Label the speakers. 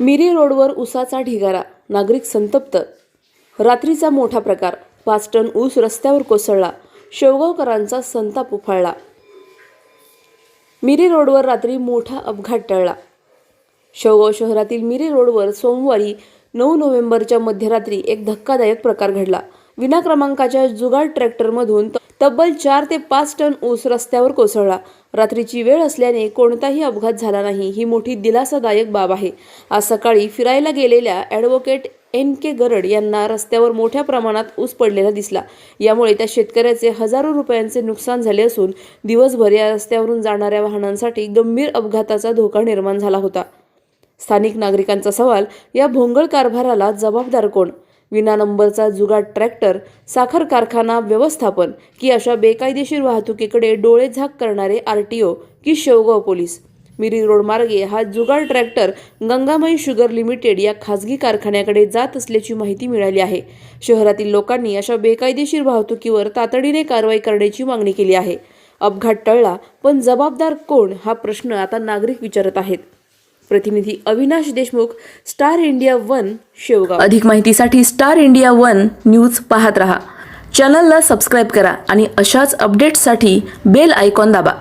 Speaker 1: मिरी रोडवर उसाचा ढिगारा नागरिक संतप्त. रात्रीचा मोठा प्रकार पाच टन ऊस रस्त्यावर कोसळला शेवगावकरांचा संताप उफाळला. मिरी रोडवर रात्री मोठा अपघात टळला. शेवगाव शहरातील मिरी रोडवर सोमवारी नऊ नोव्हेंबरच्या मध्यरात्री एक धक्कादायक प्रकार घडला. विना क्रमांकाच्या जुगाड ट्रॅक्टरमधून तब्बल चार ते पाच टन ऊस रस्त्यावर कोसळला. रात्रीची वेळ असल्याने कोणताही अपघात झाला नाही. ही मोठी दिलासादायक बाब आहे. आज सकाळी फिरायला गेलेल्या ॲडव्होकेट एन के गरड यांना रस्त्यावर मोठ्या प्रमाणात ऊस पडलेला दिसला. यामुळे त्या शेतकऱ्याचे हजारो रुपयांचे नुकसान झाले असून दिवसभर या रस्त्यावरून जाणाऱ्या वाहनांसाठी गंभीर अपघाताचा धोका निर्माण झाला होता. स्थानिक नागरिकांचा सवाल या भोंगळ कारभाराला जबाबदार कोण? विना नंबरचा जुगाड ट्रॅक्टर साखर कारखाना व्यवस्थापन की अशा बेकायदेशीर वाहतुकीकडे डोळेझाक करणारे आर टी ओ की शेवगाव पोलीस. मिरी रोड मार्गे हा जुगाड ट्रॅक्टर गंगामय शुगर लिमिटेड या खासगी कारखान्याकडे जात असल्याची माहिती मिळाली आहे. शहरातील लोकांनी अशा बेकायदेशीर वाहतुकीवर तातडीने कारवाई करण्याची मागणी केली आहे. अपघात टळला पण जबाबदार कोण हा प्रश्न आता नागरिक विचारत आहेत. प्रतिनिधी Avinash Deshmukh star India one Shevgaon. अधिक माहितीसाठी स्टार इंडिया वन न्यूज पाहत रहा. चॅनलला सबस्क्राईब करा आणि अशाच अपडेट्ससाठी बेल आयकॉन दाबा.